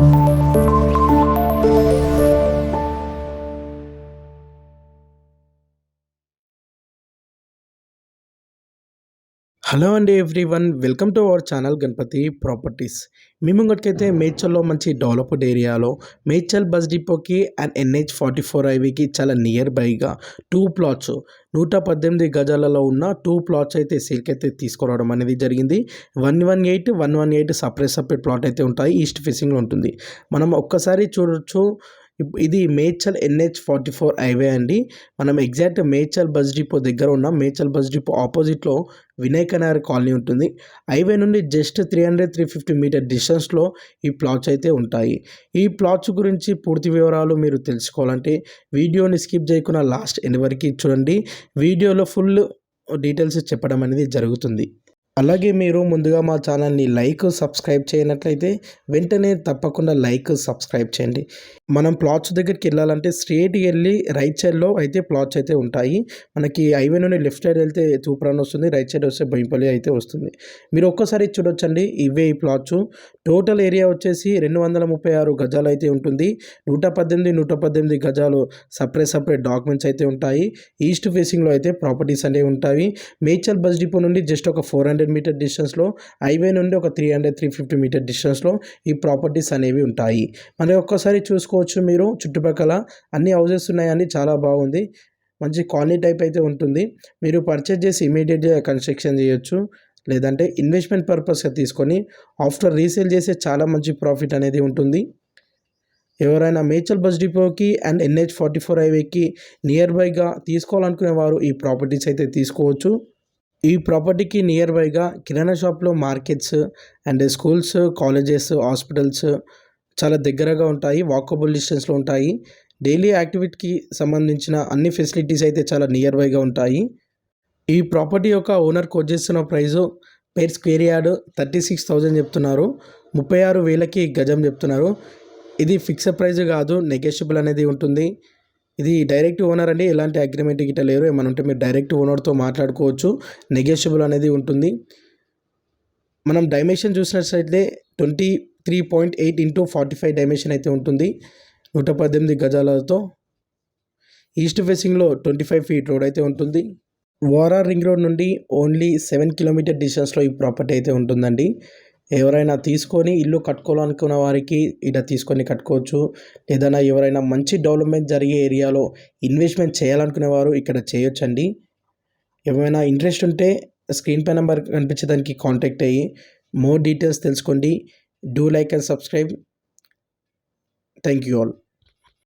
Thank you. Hello అండి everyone welcome to our channel Ganapati properties. మీ ముంగటికైతే మేడ్చల్లో మంచి డెవలప్డ్ ఏరియాలో మేడ్చల్ బస్ డిపోకి అండ్ ఎన్హెచ్ ఫార్టీ ఫోర్ ఐవీకి చాలా నియర్ బైగా టూ ప్లాట్స్ నూట పద్దెనిమిది గజాలలో ఉన్న టూ ప్లాట్స్ అయితే సేల్కి అయితే తీసుకురావడం అనేది జరిగింది. One one eight one one eight separate separate plot అయితే ఉంటాయి. ఈస్ట్ ఫేసింగ్లో ఉంటుంది. మనం ఒక్కసారి చూడొచ్చు ఇది Medchal NH forty four highway అండి. మనం ఎగ్జాక్ట్ మేడ్చల్ బస్ డిపో దగ్గర ఉన్న. మేడ్చల్ బస్ డిపో ఆపోజిట్లో వినాయక నగర్ కాలనీ ఉంటుంది. హైవే నుండి just three hundred three fifty metre డిస్టెన్స్లో ఈ ప్లాట్స్ అయితే ఉంటాయి. ఈ ప్లాట్స్ గురించి పూర్తి వివరాలు మీరు తెలుసుకోవాలంటే వీడియోని స్కిప్ చేయకుండా లాస్ట్ ఎండ్ వరకు చూడండి. వీడియోలో ఫుల్ డీటెయిల్స్ చెప్పడం అనేది జరుగుతుంది. అలాగే మీరు ముందుగా మా ఛానల్ని లైక్ సబ్స్క్రైబ్ చేయనట్లయితే వెంటనే తప్పకుండా లైక్ సబ్స్క్రైబ్ చేయండి. మనం ప్లాట్స్ దగ్గరికి వెళ్ళాలంటే స్ట్రేట్కి వెళ్ళి రైట్ సైడ్లో అయితే ప్లాట్స్ అయితే ఉంటాయి. మనకి హైవే నుండి లెఫ్ట్ సైడ్ వెళ్తే తూప్రాన్ వస్తుంది రైట్ సైడ్ వస్తే బొయింపల్లి అయితే వస్తుంది. మీరు ఒక్కసారి చూడొచ్చండి ఇవే ఈ ప్లాట్స్. టోటల్ ఏరియా వచ్చేసి రెండు వందల ముప్పై ఆరు గజాలు అయితే ఉంటుంది. నూట పద్దెనిమిది నూట పద్దెనిమిది గజాలు సపరేట్ సపరేట్ డాక్యుమెంట్స్ అయితే ఉంటాయి. ఈస్ట్ ఫేసింగ్లో అయితే ప్రాపర్టీస్ అనేవి ఉంటాయి. మేచల్ బస్ డిపో నుండి జస్ట్ ఒక ఫోర్ హండ్రెడ్ మీటర్ డిస్టెన్స్లో హైవే నుండి ఒక three hundred three fifty metre డిస్టెన్స్లో ఈ ప్రాపర్టీస్ అనేవి ఉంటాయి. మరి ఒక్కసారి చూసుకోవచ్చు మీరు చుట్టుపక్కల అన్ని హౌసెస్ ఉన్నాయని చాలా బాగుంది. మంచి కాలనీ టైప్ అయితే ఉంటుంది. మీరు పర్చేజ్ చేసి ఇమీడియట్గా కన్స్ట్రక్షన్ చేయొచ్చు. లేదంటే ఇన్వెస్ట్మెంట్ పర్పస్గా తీసుకొని ఆఫ్టర్ రీసేల్ చేసే చాలా మంచి ప్రాఫిట్ అనేది ఉంటుంది. ఎవరైనా మేచల్ బస్ డిపోకి అండ్ ఎన్హెచ్ ఫార్టీ ఫోర్ హైవేకి నియర్ బైగా తీసుకోవాలనుకునే వారు ఈ ప్రాపర్టీస్ అయితే తీసుకోవచ్చు. ఈ ప్రాపర్టీకి నియర్ బైగా కిరాణా షాప్లో markets and schools colleges hospitals చాలా దగ్గరగా ఉంటాయి వాకబుల్ డిస్టెన్స్లో ఉంటాయి. డైలీ యాక్టివిటీకి సంబంధించిన అన్ని ఫెసిలిటీస్ అయితే చాలా నియర్ బైగా ఉంటాయి. ఈ ప్రాపర్టీ యొక్క ఓనర్ కోట్ చేస్తున్న price per square yard thirty six thousand చెప్తున్నారు. ముప్పై ఆరు వేలకి గజం చెప్తున్నారు. ఇది ఫిక్స్డ్ ప్రైజ్ కాదు నెగోషియబుల్ అనేది ఉంటుంది. ఇది డైరెక్ట్ ఓనర్ అండి ఎలాంటి అగ్రిమెంట్ గిట్ట లేరు. ఏమైనా ఉంటే మీరు డైరెక్ట్ ఓనర్తో మాట్లాడుకోవచ్చు. నెగోషియబుల్ అనేది ఉంటుంది. మనం డైమెన్షన్ చూసినట్లయితే twenty three point eight into forty five dimension అయితే ఉంటుంది. నూట పద్దెనిమిది గజాలతో ఈస్ట్ ఫేసింగ్లో ట్వంటీ ఫైవ్ ఫీట్ రోడ్ అయితే ఉంటుంది. వారా రింగ్ రోడ్ నుండి ఓన్లీ సెవెన్ కిలోమీటర్ డిస్టెన్స్లో ఈ ప్రాపర్టీ అయితే ఉంటుందండి. ఎవరైనా తీసుకొని ఇల్లు కట్టుకోవాలనుకున్న వారికి ఇట తీసుకొని కట్టుకోవచ్చు. ఏదైనా ఎవరైనా మంచి డెవలప్మెంట్ జరిగే ఏరియాలో ఇన్వెస్ట్మెంట్ చేయాలనుకునే వారు ఇక్కడ చేయొచ్చండి. ఏమైనా ఇంట్రెస్ట్ ఉంటే స్క్రీన్ పై నెంబర్ కనిపించే దానికి కాంటాక్ట్ అయ్యి మోర్ డీటెయిల్స్ తెలుసుకోండి. Do like and subscribe. Thank you all.